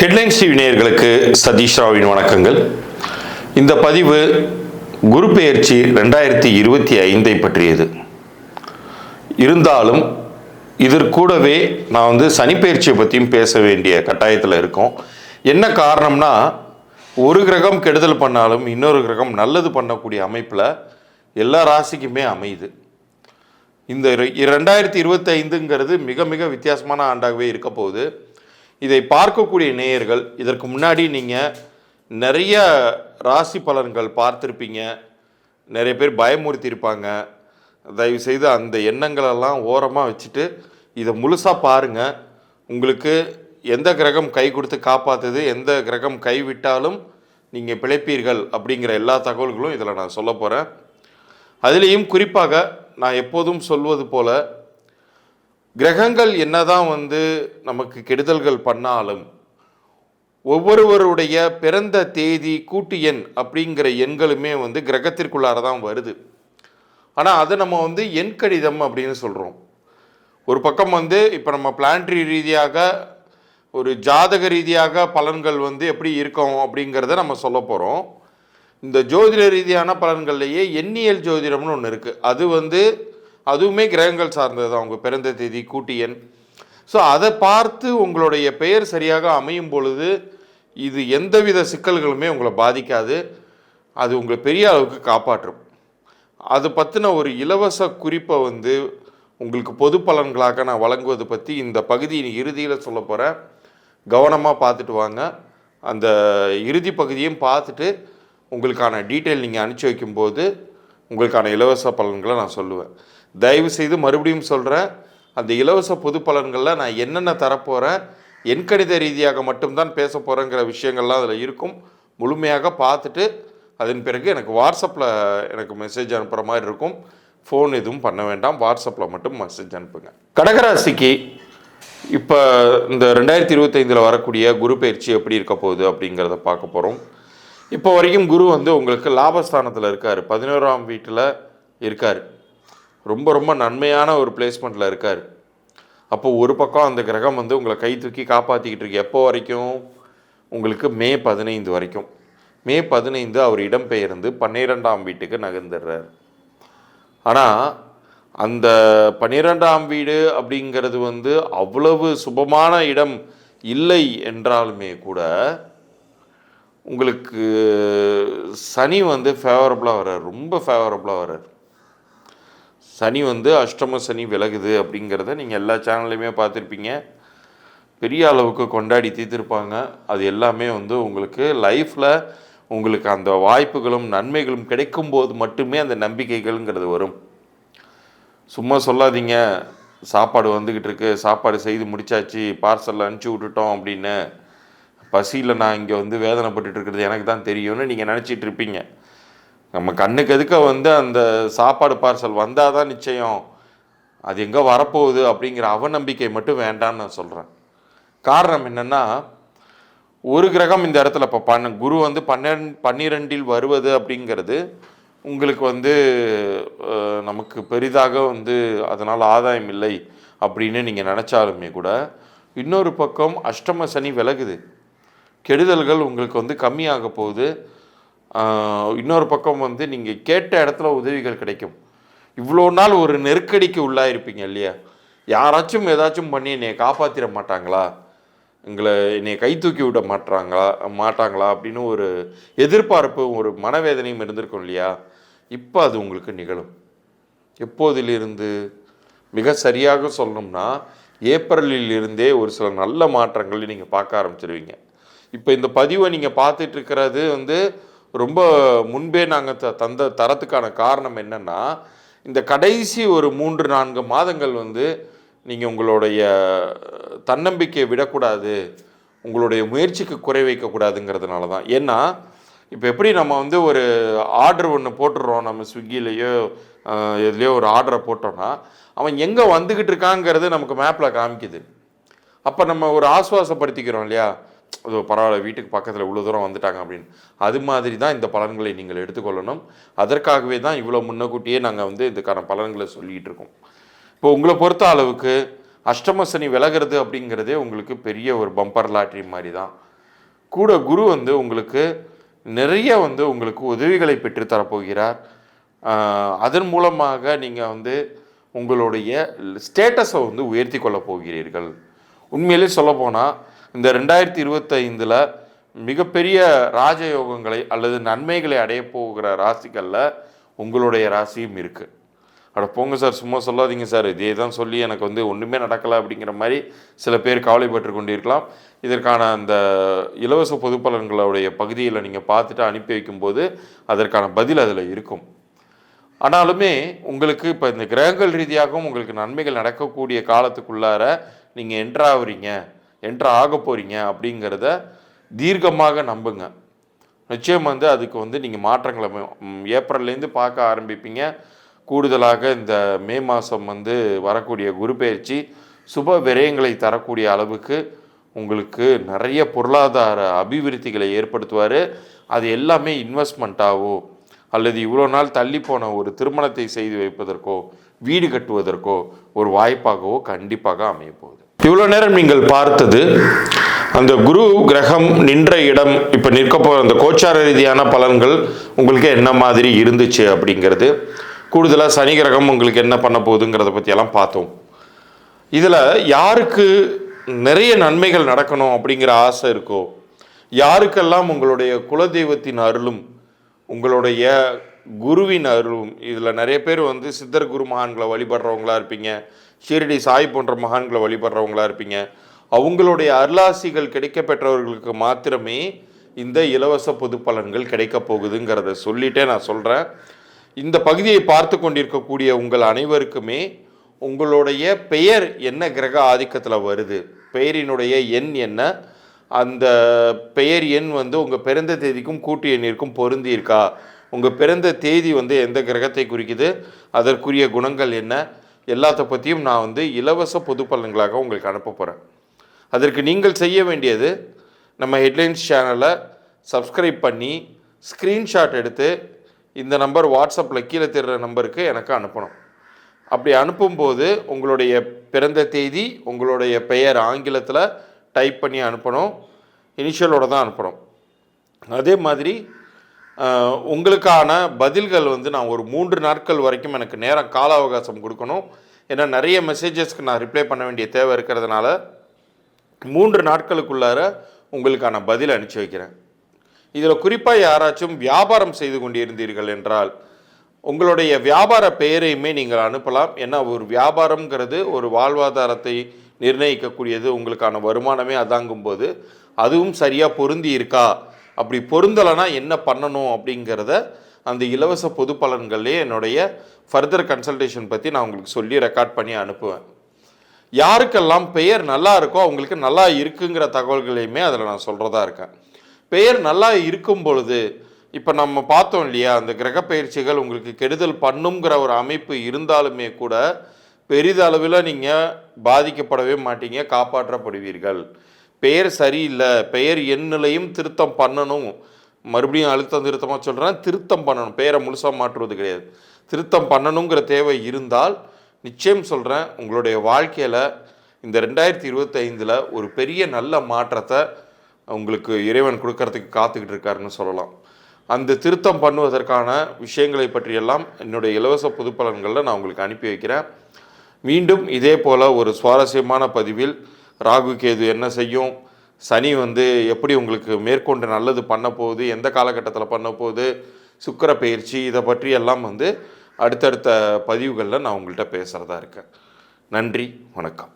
Headlines TV நேயர்களுக்கு சதீஷ் ராவின் வணக்கங்கள். இந்த பதிவு குரு பெயர்ச்சி ரெண்டாயிரத்தி இருபத்தி ஐந்தை பற்றியது. இருந்தாலும் இதற்கூடவே நான் வந்து சனிப்பெயர்ச்சியை பற்றியும் பேச வேண்டிய கட்டாயத்தில் இருக்கோம். என்ன காரணம்னா ஒரு கிரகம் கெடுதல் பண்ணாலும் இன்னொரு கிரகம் நல்லது பண்ணக்கூடிய அமைப்பில் எல்லா ராசிக்குமே அமையுது. இந்த ரெண்டாயிரத்தி இருபத்தி ஐந்துங்கிறது மிக மிக வித்தியாசமான ஆண்டாகவே இருக்க போகுது. இதை பார்க்கக்கூடிய நேயர்கள் இதற்கு முன்னாடி நீங்கள் நிறைய ராசி பலன்கள் பார்த்துருப்பீங்க. நிறைய பேர் பயமுறுத்தியிருப்பாங்க. தயவுசெய்து அந்த எண்ணங்களெல்லாம் ஓரமாக வச்சுட்டு இதை முழுசாக பாருங்கள் உங்களுக்கு எந்த கிரகம் கை கொடுத்து காப்பாற்றுது எந்த கிரகம் கைவிட்டாலும் நீங்கள் பிழைப்பீர்கள் அப்படிங்கிற எல்லா தகவல்களும் இதில் நான் சொல்ல போகிறேன் அதுலேயும் குறிப்பாக நான் எப்போதும் சொல்வது போல் கிரகங்கள் என்னதான் வந்து நமக்கு கெடுதல்கள் பண்ணாலும் ஒவ்வொருவருடைய பிறந்த தேதி கூட்டு எண் அப்படிங்கிற எண்களுமே வந்து கிரகத்திற்குள்ளார தான் வருது. ஆனால் அதை நம்ம வந்து எண் கடிதம் அப்படின்னு சொல்கிறோம் ஒரு பக்கம் வந்து இப்போ நம்ம பிளான்ட்ரி ரீதியாக ஒரு ஜாதக ரீதியாக பலன்கள் வந்து எப்படி இருக்கும் அப்படிங்கிறத நம்ம சொல்ல போகிறோம் இந்த ஜோதிட ரீதியான பலன்கள்லையே எண்ணியல் ஜோதிடம்னு ஒன்று இருக்குது அது வந்து அதுவுமே கிரகங்கள் சார்ந்தது தான். உங்கள் பிறந்த தேதி கூட்டியன் ஸோ அதை பார்த்து உங்களுடைய பெயர் சரியாக அமையும் பொழுது இது எந்தவித சிக்கல்களுமே உங்களை பாதிக்காது. அது உங்களை பெரிய அளவுக்கு காப்பாற்றும். அது பற்றின ஒரு இலவச குறிப்பை வந்து உங்களுக்கு பொது பலன்களாக நான் வழங்குவது பற்றி இந்த பகுதியின் இறுதியில் சொல்ல போகிறேன் கவனமாக பார்த்துட்டு வாங்க. அந்த இறுதி பகுதியும் பார்த்துட்டு உங்களுக்கான டீட்டெயில் நீங்கள் அனுப்பிச்சி வைக்கும்போது உங்களுக்கான இலவச பலன்களை நான் சொல்லுவேன். தயவு செய்து மறுபடியும் சொல்கிறேன் அந்த இலவச பொது பலன்களில் நான் என்னென்ன தரப்போகிறேன் எண்கணித ரீதியாக மட்டும்தான் பேச போகிறேங்கிற விஷயங்கள்லாம் அதில் இருக்கும். முழுமையாக பார்த்துட்டு அதன் பிறகு எனக்கு வாட்ஸ்அப்பில் எனக்கு மெசேஜ் அனுப்புகிற மாதிரி இருக்கும். ஃபோன் எதுவும் பண்ண வேண்டாம். வாட்ஸ்அப்பில் மட்டும் மெசேஜ் அனுப்புங்க. கடகராசிக்கு இப்போ இந்த ரெண்டாயிரத்தி இருபத்தைந்தில் வரக்கூடிய குரு பயிற்சி எப்படி இருக்க போகுது அப்படிங்கிறத பார்க்க போகிறோம் இப்போ வரைக்கும் குரு வந்து உங்களுக்கு லாபஸ்தானத்தில் இருக்கார். பதினோராம் வீட்டில் இருக்கார். ரொம்ப ரொம்ப நன்மையான ஒரு பிளேஸ்மெண்ட்டில் இருக்கார். அப்போது ஒரு பக்கம் அந்த கிரகம் வந்து உங்களை கை தூக்கி காப்பாற்றிக்கிட்டு இருக்கு. எப்போ வரைக்கும்? உங்களுக்கு மே பதினைந்து வரைக்கும். மே பதினைந்து அவர் இடம்பெயர்ந்து பன்னிரெண்டாம் வீட்டுக்கு நகர்ந்துடுறார். ஆனால் அந்த பன்னிரெண்டாம் வீடு அப்படிங்கிறது வந்து அவ்வளவு சுபமான இடம் இல்லை என்றாலுமே கூட உங்களுக்கு சனி வந்து ஃபேவரபுளாக வர்றார். ரொம்ப ஃபேவரபுளாக வர்றார். சனி வந்து அஷ்டம சனி விலகுது அப்படிங்கிறத நீங்கள் எல்லா சேனல்லையுமே பார்த்துருப்பீங்க. பெரிய அளவுக்கு கொண்டாடி தீர்த்திருப்பாங்க. அது எல்லாமே வந்து உங்களுக்கு லைஃப்பில் உங்களுக்கு அந்த வாய்ப்புகளும் நன்மைகளும் கிடைக்கும்போது மட்டுமே அந்த நம்பிக்கைகள்ங்கிறது வரும். சும்மா சொல்லாதீங்க. சாப்பாடு வந்துக்கிட்டு இருக்கு. சாப்பாடு செய்து முடிச்சாச்சு. பார்சலில் அனுப்பிச்சி விட்டுட்டோம் அப்படின்னு. பசியில் நான் இங்கே வந்து வேதனைப்பட்டு இருக்கிறது எனக்கு தான் தெரியும்னு நீங்கள் நினச்சிட்டு இருப்பீங்க. நம்ம கண்ணுக்கு எதுக்க வந்து அந்த சாப்பாடு பார்சல் வந்தால் தான் நிச்சயம். அது எங்கே வரப்போகுது அப்படிங்கிற அவநம்பிக்கை மட்டும் வேண்டாம்னு நான் சொல்கிறேன் காரணம் என்னென்னா ஒரு கிரகம் இந்த இடத்துல இப்போ பன்ன குரு வந்து பன்னெண் பன்னிரெண்டில் வருவது அப்படிங்கிறது உங்களுக்கு வந்து நமக்கு பெரிதாக வந்து அதனால் ஆதாயம் இல்லை அப்படின்னு நீங்கள் நினச்சாலுமே கூட இன்னொரு பக்கம் அஷ்டம சனி விலகுது. கெடுதல்கள் உங்களுக்கு வந்து கம்மியாக போகுது. இன்னொரு பக்கம் வந்து நீங்கள் கேட்ட இடத்துல உதவிகள் கிடைக்கும். இவ்வளோ நாள் ஒரு நெருக்கடிக்கு உள்ளாயிருப்பீங்க இல்லையா? யாராச்சும் ஏதாச்சும் பண்ணி என்னை காப்பாற்றிட மாட்டாங்களா? எங்களை என்னை கை தூக்கி விட மாட்டாங்களா? மாட்டாங்களா? அப்படின்னு ஒரு எதிர்பார்ப்பு ஒரு மனவேதனையும் இருந்திருக்கும் இல்லையா? இப்போ அது உங்களுக்கு நிகழும். எப்போதிலிருந்து? மிக சரியாக சொல்லணும்னா ஏப்ரலில் இருந்தே ஒரு சில நல்ல மாற்றங்களை நீங்கள் பார்க்க ஆரம்பிச்சிருவீங்க. இப்போ இந்த பதிவை நீங்கள் பார்த்துட்டு இருக்கிறது வந்து ரொம்ப முன்பே நாங்கள் த தந்த தரத்துக்கான காரணம் என்னன்னா இந்த கடைசி ஒரு மூன்று நான்கு மாதங்கள் வந்து நீங்கள் உங்களுடைய தன்னம்பிக்கையை விடக்கூடாது உங்களுடைய முயற்சிக்கு குறை வைக்கக்கூடாதுங்கிறதுனால தான். ஏன்னா இப்போ எப்படி நம்ம வந்து ஒரு ஆர்டர் ஒன்று போட்டுடுறோம் நம்ம ஸ்விக்கிலேயோ எதுலேயோ ஒரு ஆர்டரை போட்டோன்னா அவன் எங்கே வந்துக்கிட்டு இருக்காங்கிறது நமக்கு மேப்பில் காமிக்குது. அப்போ நம்ம ஒரு ஆஸ்வாசப்படுத்திக்கிறோம் இல்லையா? அது பரவாயில்ல வீட்டுக்கு பக்கத்தில் இவ்வளோ தூரம் வந்துட்டாங்க அப்படின்னு. அது மாதிரி தான் இந்த பலன்களை நீங்கள் எடுத்துக்கொள்ளணும். அதற்காகவே தான் இவ்வளோ முன்னக்கூட்டியே நாங்கள் வந்து இதுக்கான பலன்களை சொல்லிகிட்டு இருக்கோம். இப்போ உங்களை பொறுத்த அளவுக்கு அஷ்டம சனி விலகிறது அப்படிங்கிறதே உங்களுக்கு பெரிய ஒரு பம்பர் லாட்ரி மாதிரி தான் கூட குரு வந்து உங்களுக்கு நிறைய வந்து உங்களுக்கு உதவிகளை பெற்றுத்தரப்போகிறார். அதன் மூலமாக நீங்கள் வந்து உங்களுடைய ஸ்டேட்டஸை வந்து உயர்த்தி கொள்ளப் போகிறீர்கள். உண்மையிலே சொல்லப்போனால் இந்த ரெண்டாயிரத்தி இருபத்தைந்தில் மிகப்பெரிய ராஜயோகங்களை அல்லது நன்மைகளை அடைய போகிற ராசிகளில் உங்களுடைய ராசியும் இருக்குது அட போங்க சார் சும்மா சொல்லாதீங்க சார். இதே தான் சொல்லி எனக்கு வந்து ஒன்றுமே நடக்கலை அப்படிங்கிற மாதிரி சில பேர் கவலைப்பட்டு கொண்டிருக்கலாம். இதற்கான அந்த இலவச பொது பலன்களுடைய பகுதியில் நீங்கள் பார்த்துட்டு அனுப்பி வைக்கும்போது அதற்கான பதில் அதில் இருக்கும். ஆனாலுமே உங்களுக்கு இப்போ இந்த கிரகங்கள் ரீதியாகவும் உங்களுக்கு நன்மைகள் நடக்கக்கூடிய காலத்துக்குள்ளார நீங்கள் என்ட்ராகிறீங்க என்ட்ரு ஆக போகிறீங்க அப்படிங்கிறத தீர்க்கமாக நம்புங்க. நிச்சயம் வந்து அதுக்கு வந்து நீங்கள் மாற்றங்களை ஏப்ரல்லேருந்து பார்க்க ஆரம்பிப்பீங்க. கூடுதலாக இந்த மே மாதம் வந்து வரக்கூடிய குரு பயிற்சி சுப விரயங்களை தரக்கூடிய அளவுக்கு உங்களுக்கு நிறைய பொருளாதார அபிவிருத்திகளை ஏற்படுத்துவார். அது எல்லாமே இன்வெஸ்ட்மெண்ட்டாகவோ அல்லது இவ்வளோ நாள் தள்ளி போன ஒரு திருமணத்தை செய்து வைப்பதற்கோ வீடு கட்டுவதற்கோ ஒரு வாய்ப்பாகவோ கண்டிப்பாக அமையப்போகுது இவ்வளோ நேரம் நீங்கள் பார்த்தது அந்த குரு கிரகம் நின்ற இடம் இப்போ நிற்க போகிற அந்த கோச்சார ரீதியான பலன்கள் உங்களுக்கு என்ன மாதிரி இருந்துச்சு அப்படிங்கிறது. கூடுதலாக சனி கிரகம் உங்களுக்கு என்ன பண்ண போகுதுங்கிறத பற்றியெல்லாம் பார்த்தோம். இதில் யாருக்கு நிறைய நன்மைகள் நடக்கணும் அப்படிங்கிற ஆசை இருக்கோ யாருக்கெல்லாம் உங்களுடைய குலதெய்வத்தின் அருளும் உங்களுடைய குருவின் அருளும். இதில் நிறைய பேர் வந்து சித்தர் குரு மகான்களை வழிபடுறவங்களா இருப்பீங்க. ஷீரடி சாய் போன்ற மகான்களை வழிபடுறவங்களா இருப்பீங்க. அவங்களுடைய அருளாசிகள் கிடைக்க பெற்றவர்களுக்கு மாத்திரமே இந்த இலவச பொது பலன்கள் கிடைக்க போகுதுங்கிறத சொல்லிட்டே நான் சொல்கிறேன் இந்த பகுதியை பார்த்து கொண்டிருக்கக்கூடிய உங்கள் அனைவருக்குமே உங்களுடைய பெயர் என்ன கிரக ஆதிக்கத்தில் வருது? பெயரினுடைய எண் என்ன? அந்த பெயர் எண் வந்து உங்கள் பிறந்த தேதிக்கும் கூட்டு எண்ணிற்கும் பொருந்தி இருக்கா உங்கள் பிறந்த தேதி வந்து எந்த கிரகத்தை குறிக்குது அதற்குரிய குணங்கள் என்ன எல்லாத்த பற்றியும் நான் வந்து இலவச பொது பலன்களாக உங்களுக்கு அனுப்ப போகிறேன் அதற்கு நீங்கள் செய்ய வேண்டியது நம்ம ஹெட்லைன்ஸ் சேனலை சப்ஸ்கிரைப் பண்ணி ஸ்க்ரீன்ஷாட் எடுத்து இந்த நம்பர் வாட்ஸ்அப்பில் கீழே தெரிகிற நம்பருக்கு எனக்கு அனுப்பணும். அப்படி அனுப்பும்போது உங்களுடைய பிறந்த தேதி உங்களுடைய பெயர் ஆங்கிலத்தில் டைப் பண்ணி அனுப்பணும் இனிஷியலோட தான் அனுப்பணும். அதே மாதிரி உங்களுக்கான பதில்கள் வந்து நான் ஒரு மூன்று நாட்கள் வரைக்கும் எனக்கு நேரம் கால அவகாசம் கொடுக்கணும். ஏன்னா நிறைய மெசேஜஸ்க்கு நான் ரிப்ளை பண்ண வேண்டிய தேவை இருக்கிறதுனால மூன்று நாட்களுக்குள்ளார உங்களுக்கான பதில் அனுப்பிச்சி வைக்கிறேன். இதில் குறிப்பாக யாராச்சும் வியாபாரம் செய்து கொண்டிருந்தீர்கள் என்றால் உங்களுடைய வியாபார பெயரையுமே நீங்கள் அனுப்பலாம். ஏன்னா ஒரு வியாபாரம்ங்கிறது ஒரு வாழ்வாதாரத்தை நிர்ணயிக்கக்கூடியது. உங்களுக்கான வருமானமே அதாங்கும் போது அதுவும் சரியாக பொருந்தி இருக்கா? அப்படி பொருந்தலைன்னா என்ன பண்ணணும் அப்படிங்கிறத அந்த இலவச பொது பலன்கள்லேயே என்னுடைய ஃபர்தர் கன்சல்டேஷன் பற்றி நான் உங்களுக்கு சொல்லி ரெக்கார்ட் பண்ணி அனுப்புவேன். யாருக்கெல்லாம் பெயர் நல்லா இருக்கோ அவங்களுக்கு நல்லா இருக்குங்கிற தகவல்களையுமே அதில் நான் சொல்கிறதா இருக்கேன். பெயர் நல்லா இருக்கும் பொழுது இப்போ நம்ம பார்த்தோம் இல்லையா அந்த கிரக பயிற்சிகள் உங்களுக்கு கெடுதல் பண்ணுங்கிற ஒரு அமைப்பு இருந்தாலுமே கூட பெரிதளவில் நீங்கள் பாதிக்கப்படவே மாட்டீங்க காப்பாற்றப்படுவீர்கள். பெயர் சரியில்லை பெயர் எண்ணிலையும் திருத்தம் பண்ணணும். மறுபடியும் அழுத்தம் திருத்தமாக சொல்கிறேன் திருத்தம் பண்ணணும். பெயரை முழுசாக மாற்றுவது கிடையாது. திருத்தம் பண்ணணுங்கிற தேவை இருந்தால் நிச்சயம் சொல்கிறேன் உங்களுடைய வாழ்க்கையில் இந்த ரெண்டாயிரத்தி இருபத்தைந்தில் ஒரு பெரிய நல்ல மாற்றத்தை உங்களுக்கு இறைவன் கொடுக்கறதுக்கு காத்துக்கிட்டு இருக்காருன்னு சொல்லலாம். அந்த திருத்தம் பண்ணுவதற்கான விஷயங்களை பற்றியெல்லாம் என்னுடைய இலவச பொது நான் உங்களுக்கு அனுப்பி வைக்கிறேன். மீண்டும் இதே போல் ஒரு சுவாரஸ்யமான பதிவில் ராகு கேது என்ன செய்யும்? சனி வந்து எப்படி உங்களுக்கு மேற்கொண்டு நல்லது பண்ண போகுது? எந்த காலகட்டத்தில் பண்ண போகுது? சுக்கிர பயிற்சி இதை பற்றி எல்லாம் வந்து அடுத்தடுத்த பதிவுகளில் நான் உங்கள்கிட்ட பேசுகிறதா இருக்கேன். நன்றி வணக்கம்.